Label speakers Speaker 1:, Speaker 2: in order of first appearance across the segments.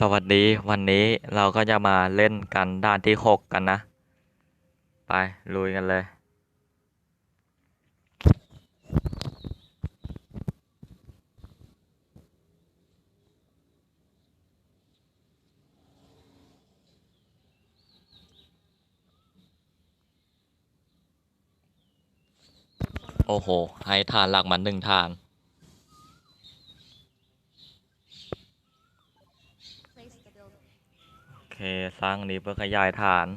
Speaker 1: สวัสดีวันนี้เราก็จะมาเล่นกันด่านที่หกกันนะ ไป ลุยกันเลย โอ้โห ให้ฐานหลักมาหนึ่งฐาน
Speaker 2: Place the building.
Speaker 1: โอ เค สร้างนี้เพื่อขยายฐาน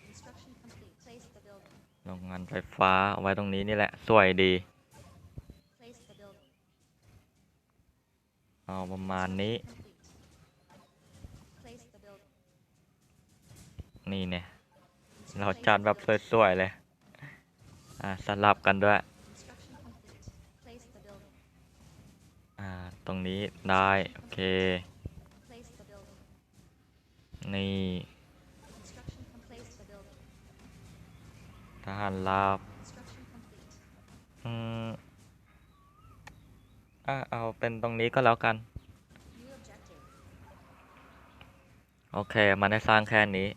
Speaker 2: Construction complete. Place the building.
Speaker 1: โรงงานไฟฟ้าเอาไว้ตรงนี้นี่แหละ สวยดี
Speaker 2: Place the building.
Speaker 1: เอาประมาณนี้
Speaker 2: Complete. Place the building.
Speaker 1: นี่เนี่ย
Speaker 2: Construction
Speaker 1: เราจัดแบบสวย ๆ เลย อ่า สลับกันด้วย รงนี้ได้ โอเค นี่ทหารลาบอืมอะเอาเป็นตรงนี้ก็แล้วกัน โอเค มันได้สร้างแค่นี้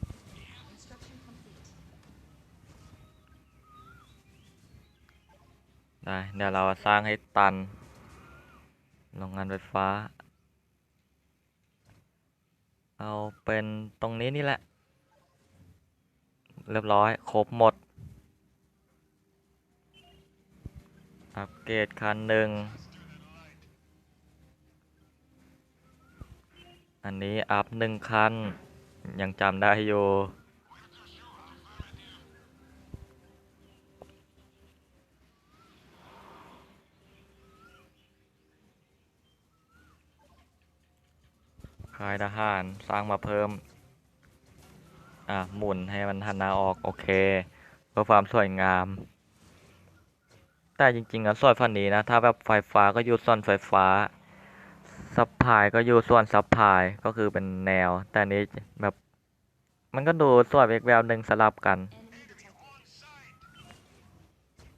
Speaker 1: ได้เดี๋ยวเราสร้างให้ตัน โรงงานไฟฟ้า เอาเป็นตรงนี้นี่แหละ เรียบร้อยครบหมด อัปเกรดคันหนึ่ง อันนี้อัพหนึ่งคัน ยังจำได้อยู่ ค่ายทหารสร้างมาเพิ่ม อะ หมุนให้มันหันหน้าออก โอเคเพื่อความสวยงาม แต่จริงๆอะส่วนฝั่งนี้นะ ถ้าแบบไฟฟ้าก็อยู่ส่วนไฟฟ้าซัพพายก็อยู่ส่วนซัพพายก็คือเป็นแนว แต่นี้แบบ มันก็ดูส่วนอีกแววหนึ่งสลับกัน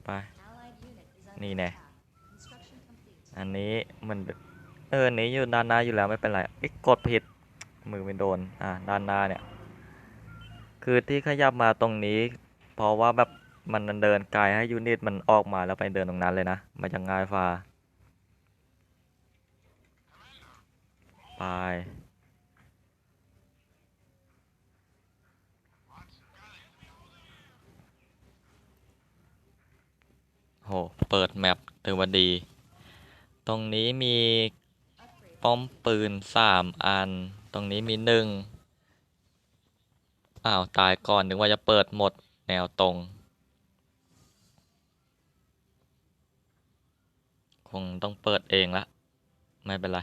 Speaker 1: ไป
Speaker 2: Allied unit is under
Speaker 1: Ni nè.
Speaker 2: attack. Construction complete.
Speaker 1: อันนี้มัน เอออันนี้อยู่ด้านหน้าอยู่แล้วไม่เป็นไรเอ๊ะกดผิดมือไม่โดนอ่าด้านหน้าเนี่ย คือที่ขยับมาตรงนี้ เพราะว่าแบบมันเดินไกลให้ยูนิตมันออกมาแล้วไปเดินตรงนั้นเลยนะมันจะง่ายฟ้าไปโห เปิดแมปถือว่าดี ตรงนี้มี ป้อมปืนสามอัน ตรงนี้มีหนึ่งอ้าว ตายก่อนนึกว่าจะเปิดหมดแนวตรง คงต้องเปิดเองละ ไม่เป็นไร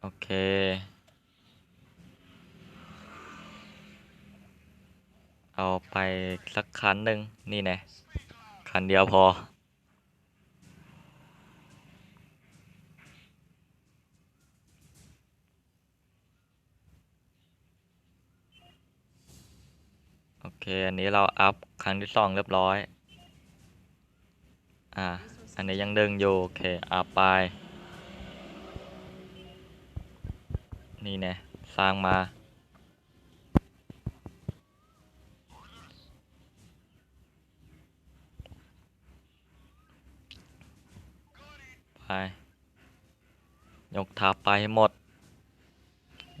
Speaker 1: โอเคเอาไปสักคันหนึ่งนี่น่คันเดียวพอ โอเคอันนี้เราอัพครั้งที่สองเรียบร้อย อ่า อันนี้ยังดึงอยู่ โอเค อัพไป นี่แน่สร้างมา ไป ยกทัพไปให้หมด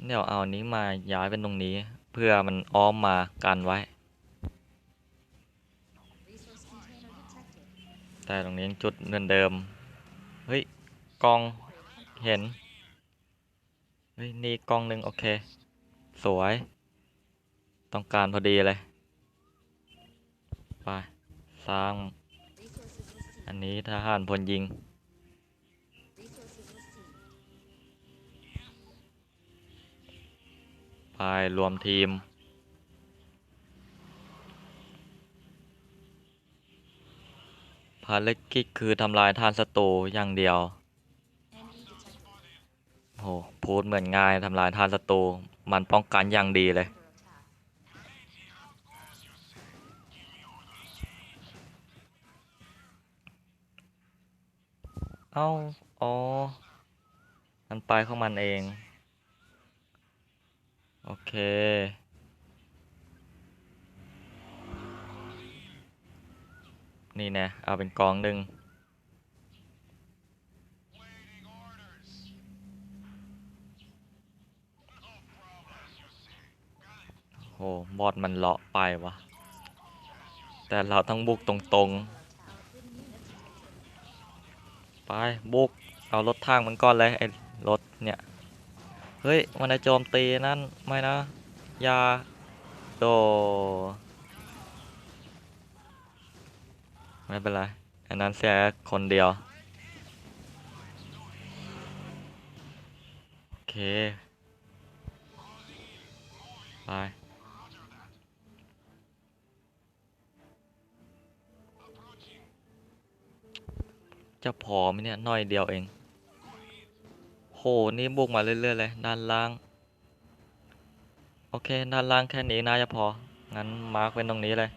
Speaker 1: เดี๋ยวเอานี้มาย้ายเป็นตรงนี้ เพื่อมันอ้อมมากันไว้ แต่ตรงนี้จุดเดิมเดิม เฮ้ยกองเห็น เฮ้ยนี่กองหนึ่งโอเค สวย ต้องการพอดีเลย ไป สร้าง อันนี้ทหารพลยิง ไปรวมทีม ภารกิจคือทำลายทานศัตูอย่างเดียวโหพูดเหมือนง่ายทำลายทานศัตูมันป้องกันอย่างดีเลย เอ้าอ๋อมันไปของมันเอง โอเค นี่น่เอาเป็นกองหนึ่งโหบอดมันเลาะไปวะ แต่เราต้องบุกตรงๆ ไป บุก เอารถทางมันก่อนเลยไอ้รถเนี่ย เฮ้ย มันจะโจมตีนั่น ไม่นะ ยา โด ไม่เป็นไร อันนั้นเสียคนเดียว โอเค ไปจะพอไหมเนี่ยน่อยเดียวเอง โห นี่บุกมาเรื่อยๆเลย ด้านล่าง โอเค ด้านล่างแค่นี้น่าจะพอ งั้นมาร์กเป็นตรงนี้เลย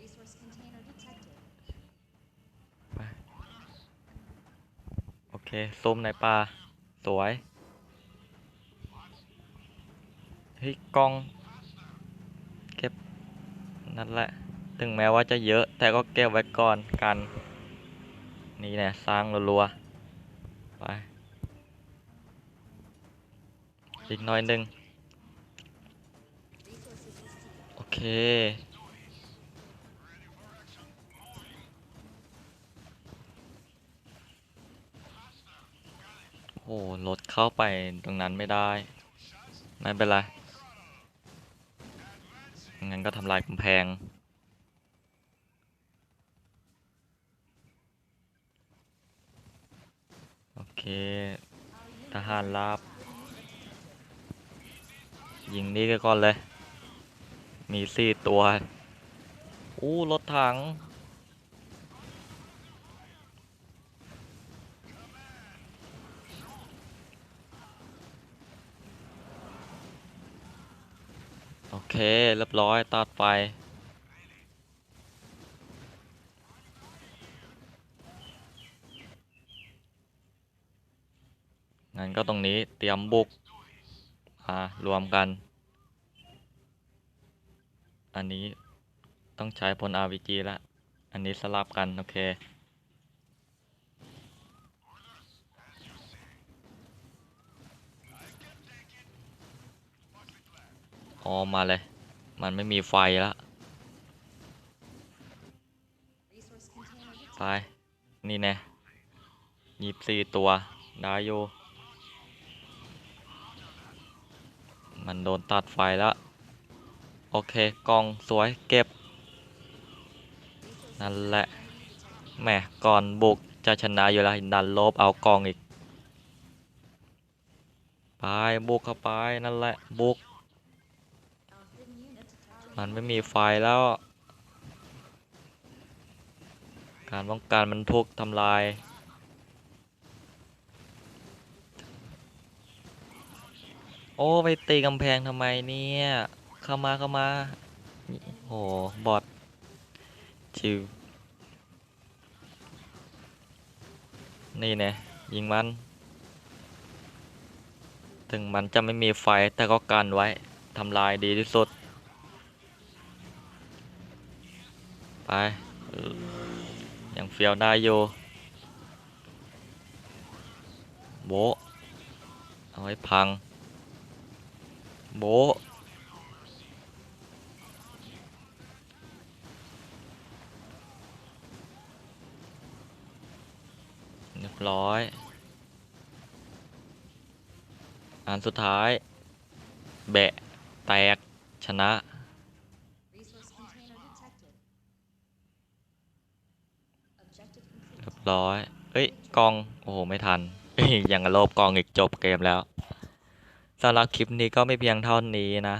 Speaker 2: Resource container detected.
Speaker 1: โอเค ซุ่มในป่าสวย เฮ้ยกล้อง เก็บ นั่นแหละ ถึงแม้ว่าจะเยอะ แต่ก็เก็บไว้ก่อนกัน นี่แหละสร้างรัวๆ ไป อีกหน้อยหนึ่งโอเค โอ้รถเข้าไปตรงนั้นไม่ได้ ไม่เป็นไร งั้นก็ทำลายกำแพง โอเค ทหารราบ ยิงนี่ก็ก่อนเลย มีสี่ตัว อู้ รถถัง โอเค เรียบร้อยตัดไฟงั้นก็ตรงนี้เตรียมบุก อ่ารวมกัน อันนี้ต้องใช้พล RPG ละ อันนี้สลับกัน โอเค อ๋อ มาเลย มันไม่มีไฟแล้วไป นี่แน่ยี่สี่ตัวได้อยู่มันโดนตัดไฟแล้ว โอเคกล่องสวยเก็บ นั่นแหละ แหม่ก่อนบุกจะชนะอยู่แล้วดันลบเอากล่องอีก ไป บุกเข้าไป นั่นแหละ บุก มันไม่มีไฟแล้ว การป้องกันมันถูกทำลาย โอ้ ไปตีกำแพงทำไมเนี่ย เข้ามาเข้ามาโหบอทชิวนี่แน่ยิงมัน ถึงมันจะไม่มีไฟแต่ก็กันไว้ทำลายดีที่สุด ไปยังเฟียวได้อยู่โบเอาไว้พัง โบเรียบร้อย อันสุดท้าย แบะ แตก ชนะ ร้อย เอ้ยกอง โอ้โห ไม่ทันยังกระโลบกองอีกจบเกมแล้วสำหรับคลิปนี้ก็ไม่เพียงเท่านี้นะ